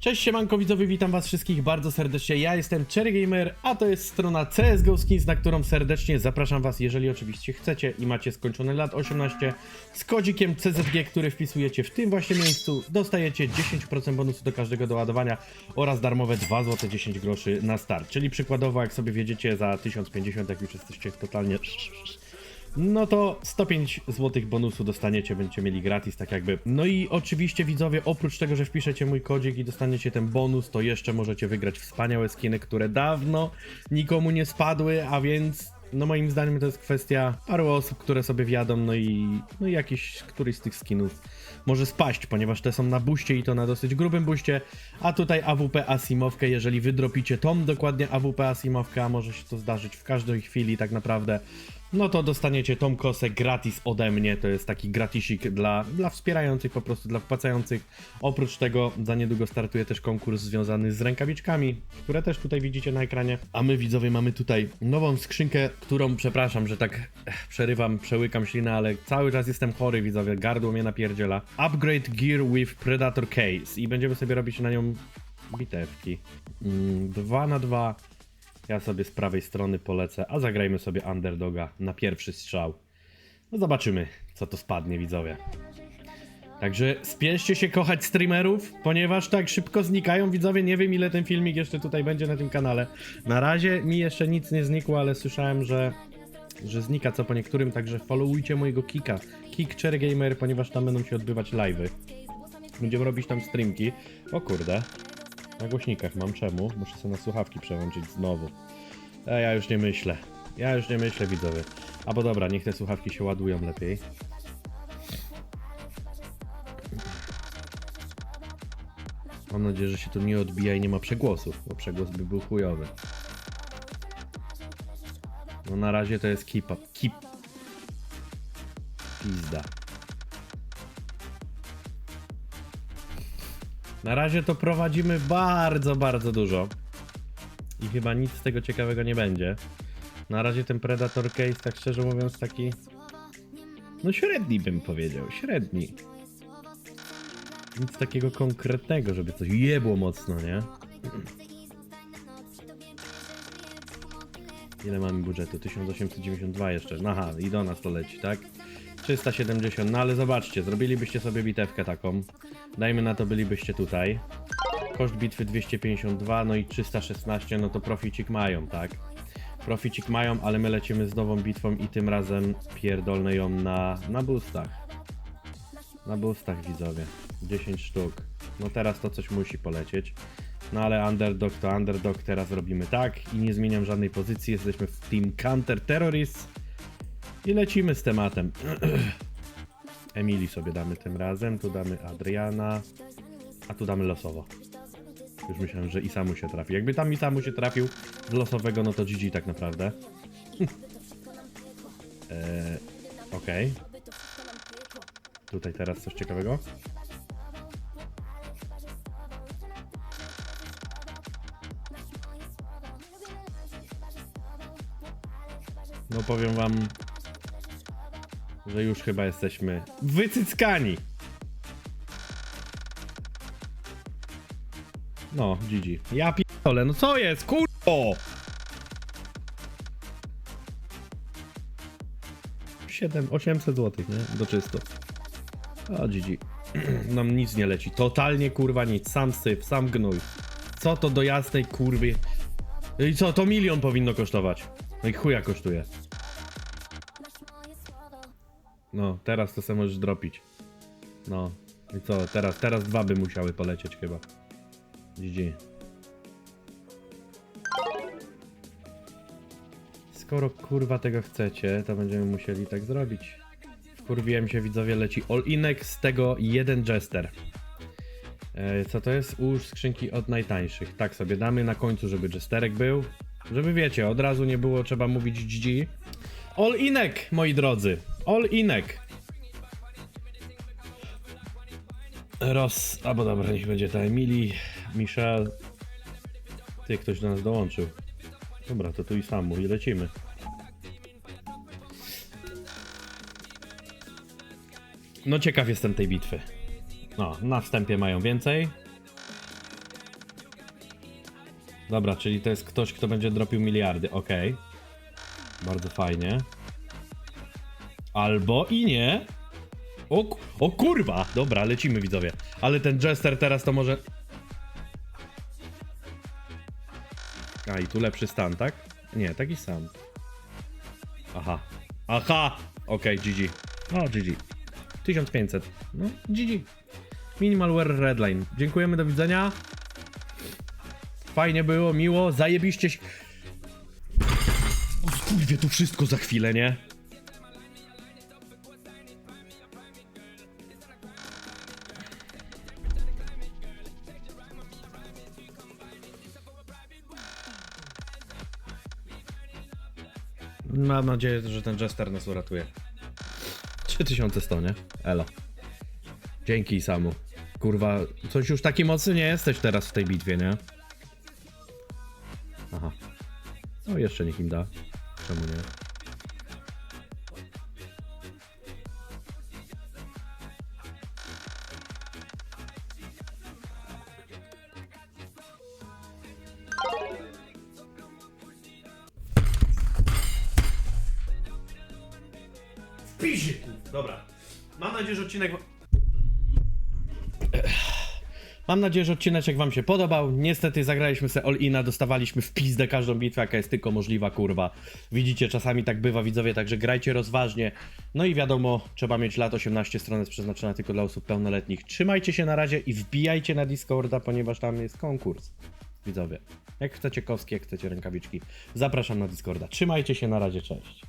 Cześć siemanko widzowie, witam was wszystkich bardzo serdecznie, ja jestem Cherry Gamer, a to jest strona CSGO Skins, na którą serdecznie zapraszam was, jeżeli oczywiście chcecie i macie skończone lat 18, z kodzikiem CZG, który wpisujecie w tym właśnie miejscu, dostajecie 10% bonusu do każdego doładowania oraz darmowe 2 zł 10 groszy na start, czyli przykładowo jak sobie wiedziecie za 1050, jak już jesteście totalnie no to 105 zł bonusu dostaniecie, będziecie mieli gratis, tak jakby. No i oczywiście widzowie, oprócz tego, że wpiszecie mój kodzik i dostaniecie ten bonus, to jeszcze możecie wygrać wspaniałe skiny, które dawno nikomu nie spadły, a więc no moim zdaniem to jest kwestia paru osób, które sobie wjadą, no i, no i jakiś któryś z tych skinów może spaść, ponieważ te są na buście i to na dosyć grubym buście, a tutaj AWP Asimowkę, jeżeli wydropicie tą dokładnie AWP Asimowkę, a może się to zdarzyć w każdej chwili tak naprawdę, no to dostaniecie tą kosę gratis ode mnie. To jest taki gratisik dla, dla wspierających, po prostu dla wpłacających. Oprócz tego za niedługo startuje też konkurs związany z rękawiczkami, które też tutaj widzicie na ekranie. A my widzowie mamy tutaj nową skrzynkę, którą przepraszam, że tak eh, przerywam, przełykam ślinę, ale cały czas jestem chory widzowie, gardło mnie napierdziela. Upgrade Gear with Predator Case i będziemy sobie robić na nią bitewki. 2 na 2 ja sobie z prawej strony polecę, a zagrajmy sobie underdoga na pierwszy strzał. No zobaczymy, co to spadnie, widzowie. Także spieszcie się kochać streamerów, ponieważ tak szybko znikają widzowie. Nie wiem ile ten filmik jeszcze tutaj będzie na tym kanale. Na razie mi jeszcze nic nie znikło, ale słyszałem, że, że znika co po niektórym, także followujcie mojego kika. Kick Cherry Gamer, ponieważ tam będą się odbywać live'y. Będziemy robić tam streamki. O kurde, na głośnikach mam czemu? Muszę sobie na słuchawki przełączyć znowu. E, ja już nie myślę. Ja już nie myślę, widzowie. Albo dobra, niech te słuchawki się ładują lepiej. Mam nadzieję, że się to nie odbija i nie ma przegłosów, bo przegłos by był chujowy. No na razie to jest keep up. Keep. Pizda. Na razie to prowadzimy bardzo, bardzo dużo. I chyba nic z tego ciekawego nie będzie. Na razie ten Predator Case, tak szczerze mówiąc, taki. No średni bym powiedział, średni. Nic takiego konkretnego, żeby coś jebło mocno, nie? Ile mamy budżetu? 1892 jeszcze. Aha, i do nas to leci, tak? 370, no ale zobaczcie, zrobilibyście sobie bitewkę taką. Dajmy na to, bylibyście tutaj. Koszt bitwy 252, no i 316, no to proficik mają, tak? Proficik mają, ale my lecimy z nową bitwą i tym razem pierdolne ją na, na boostach. Na boostach widzowie. 10 sztuk. No teraz to coś musi polecieć. No ale underdog to underdog, teraz robimy tak i nie zmieniam żadnej pozycji, jesteśmy w Team Counter Terrorists i lecimy z tematem. Emilii sobie damy tym razem, tu damy Adriana, a tu damy losowo. Już myślałem, że Isamu się trafi. Jakby tam Isamu się trafił z losowego, no to GG tak naprawdę. eee, Okej. Tutaj teraz coś ciekawego. No powiem wam, że już chyba jesteśmy wycyckani. No, GG. Ja pierdolę, no co jest, kurwo! 7, 800 zł, nie? Do czysto. O, GG. Nam nic nie leci. Totalnie kurwa nic. Sam syf, sam gnój. Co to do jasnej kurwy? I co, to milion powinno kosztować. No i chuja kosztuje. No, teraz to sobie możesz dropić. No. I co, teraz, teraz dwa by musiały polecieć chyba. GG. Skoro kurwa tego chcecie, to będziemy musieli tak zrobić. Wkurwiłem się, widzowie, leci all-inek, z tego jeden jester. E, co to jest? Ułóż skrzynki od najtańszych. Tak sobie damy na końcu, żeby jesterek był. Żeby wiecie, od razu nie było trzeba mówić GG. All-inek, moi drodzy. All-inek. Roz... Albo dobra, niech będzie ta Emily, Michel. Ty, ktoś do nas dołączył. Dobra, to tu i samu i lecimy. No ciekaw jestem tej bitwy. No, na wstępie mają więcej. Dobra, czyli to jest ktoś, kto będzie dropił miliardy, okej. Bardzo fajnie. Albo i nie. O, o kurwa! Dobra, lecimy widzowie. Ale ten Jester teraz to może... A, i tu lepszy stan, tak? Nie, taki sam. Aha. Aha! Okej, GG. O, GG. 1500. No, GG. Minimalware Redline. Dziękujemy, do widzenia. Fajnie było, miło, zajebiście się... O skurwie, tu wszystko za chwilę, nie? Mam nadzieję, że ten Jester nas uratuje. 3100, nie? Elo. Dzięki Samu. Kurwa, coś już taki mocny nie jesteś teraz w tej bitwie, nie? Aha. No jeszcze niech im da. Czemu nie? W pizie, kur- Dobra. Mam nadzieję, że odcinek... Mam nadzieję, że odcineczek wam się podobał. Niestety zagraliśmy se all-ina, dostawaliśmy w pizdę każdą bitwę, jaka jest tylko możliwa, kurwa. Widzicie, czasami tak bywa, widzowie, także grajcie rozważnie. No i wiadomo, trzeba mieć lat 18, strona jest przeznaczona tylko dla osób pełnoletnich. Trzymajcie się na razie i wbijajcie na Discorda, ponieważ tam jest konkurs. Widzowie, jak chcecie kowski, jak chcecie rękawiczki, zapraszam na Discorda. Trzymajcie się na razie, cześć.